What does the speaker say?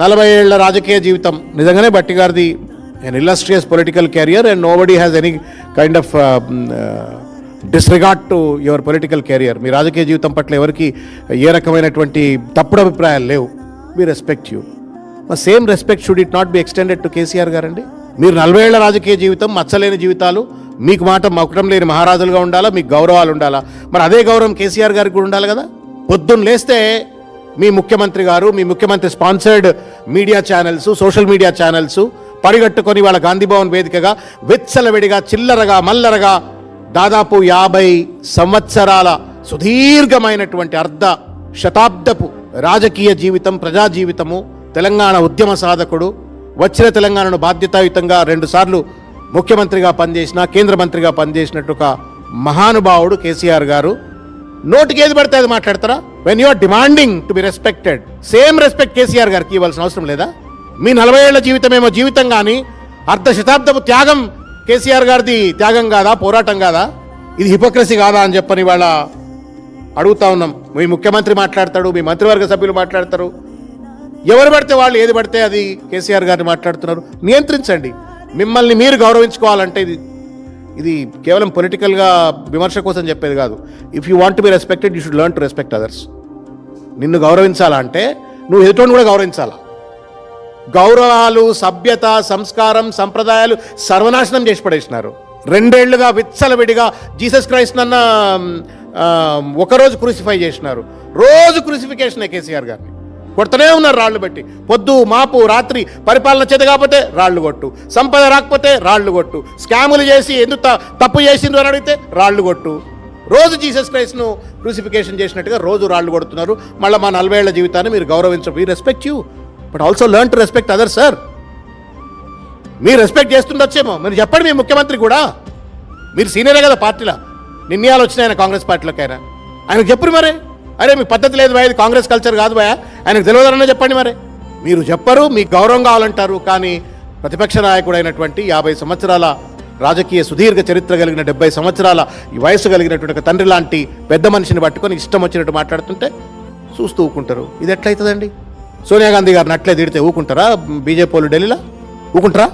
నలభై ఏళ్ళ రాజకీయ జీవితం. నిజంగానే బట్టి గారిది an illustrious political career and nobody has any kind of disregard to your political career మీ రాజకీయ జీవితం పట్ల ఎవరికి ఏ రకమైనటువంటి తప్పుడు అభిప్రాయాలు లేవు. మీ respect you same respect should it not be extended to KCR గారండి? మీరు నలభై ఏళ్ళ రాజకీయ జీవితం మచ్చలేని జీవితాలు మీకు మాట మొక్కడం లేని మహారాజులుగా ఉండాలా మీకు గౌరవాలు ఉండాలా? మరి అదే గౌరవం కేసీఆర్ గారికి కూడా ఉండాలి కదా? పొద్దున్న లేస్తే మీ ముఖ్యమంత్రి గారు మీ ముఖ్యమంత్రి sponsored media channels social media channels పరిగట్టుకొని వాళ్ళ గాంధీ భవన్ వేదికగా వెచ్చలవిడిగా చిల్లరగా మల్లరగా దాదాపు యాభై సంవత్సరాల సుదీర్ఘమైనటువంటి అర్ధ శతాబ్దపు రాజకీయ జీవితం ప్రజా జీవితము తెలంగాణ ఉద్యమ సాధకుడు వచ్చిన తెలంగాణను బాధ్యతాయుతంగా రెండుసార్లు ముఖ్యమంత్రిగా పనిచేసిన కేంద్ర మంత్రిగా పనిచేసినట్టు ఒక మహానుభావుడు కేసీఆర్ గారు. నోటికి ఏది పడితే అది మాట్లాడతారా? When you are demanding to be respected same respect KCR గారికి ఇవ్వాల్సిన అవసరం లేదా? మీ నలభై ఏళ్ళ జీవితమేమో జీవితం కానీ అర్ధ శతాబ్దపు త్యాగం కేసీఆర్ గారిది త్యాగం కాదా పోరాటం కాదా? ఇది హిపోక్రసీ కాదా అని చెప్పని వాళ్ళ అడుగుతా ఉన్నాం. మీ ముఖ్యమంత్రి మాట్లాడతాడు మీ మంత్రివర్గ సభ్యులు మాట్లాడతారు. ఎవరు పడితే వాళ్ళు ఏది పడితే అది కేసీఆర్ గారిని మాట్లాడుతున్నారు. నియంత్రించండి. మిమ్మల్ని మీరు గౌరవించుకోవాలంటే ఇది ఇది కేవలం పొలిటికల్గా విమర్శ కోసం చెప్పేది కాదు. If you want be respected you should learn to respect others నిన్ను గౌరవించాలా అంటే నువ్వు ఎదుటోని కూడా గౌరవించాలా? గౌరవాలు సభ్యత సంస్కారం సంప్రదాయాలు సర్వనాశనం చేసి పడేసినారు. రెండేళ్ళుగా విచ్చలవిడిగా జీసస్ క్రైస్ట్ నన్న ఒకరోజు క్రూసిఫై చేసినారు. రోజు క్రూసిఫికేషన్ కేసీఆర్ గారిని? కొడుతూనే ఉన్నారు రాళ్ళు పెట్టి పొద్దు మాపు రాత్రి పరిపాలన చేత కాకపోతే రాళ్ళు కొట్టు. సంపద రాకపోతే రాళ్ళు కొట్టు. స్కాములు చేసి ఎందుకు తప్పు చేసిందో అని అడిగితే రాళ్ళు కొట్టు. రోజు జీసస్ క్రైస్ట్ను క్రూసిఫికేషన్ చేసినట్టుగా రోజు రాళ్ళు కొడుతున్నారు. మళ్ళీ మా నలభై ఏళ్ళ జీవితాన్ని మీరు గౌరవించరు. We respect you but also learn to respect other sir మీరు రెస్పెక్ట్ చేస్తుండొచ్చేమో. మీరు చెప్పండి మీ ముఖ్యమంత్రి కూడా. మీరు సీనియరే కదా పార్టీలో. నిర్ణయాలు వచ్చినాయి ఆయన కాంగ్రెస్ పార్టీలోకి ఆయన. ఆయనకు చెప్పరు మరి. అరే మీ పద్ధతి లేదు భయ ఇది కాంగ్రెస్ కల్చర్ కాదు భయ ఆయనకు తెలియదన్నా చెప్పండి మరి. మీరు చెప్పరు మీకు గౌరవం కావాలంటారు కానీ ప్రతిపక్ష నాయకుడు అయినటువంటి యాభై సంవత్సరాల రాజకీయ సుదీర్ఘ చరిత్ర కలిగిన డెబ్బై సంవత్సరాల ఈ వయసు కలిగినటువంటి ఒక తండ్రి లాంటి పెద్ద మనిషిని పట్టుకొని ఇష్టం వచ్చినట్టు మాట్లాడుతుంటే చూస్తూ ఊకుంటారు. ఇది ఎట్లయితుందండి? సోనియా గాంధీ గారిని అట్లే తిడితే ఊకుంటారా? బీజేపీ వాళ్ళు ఢిల్లీలో ఊకుంటారా?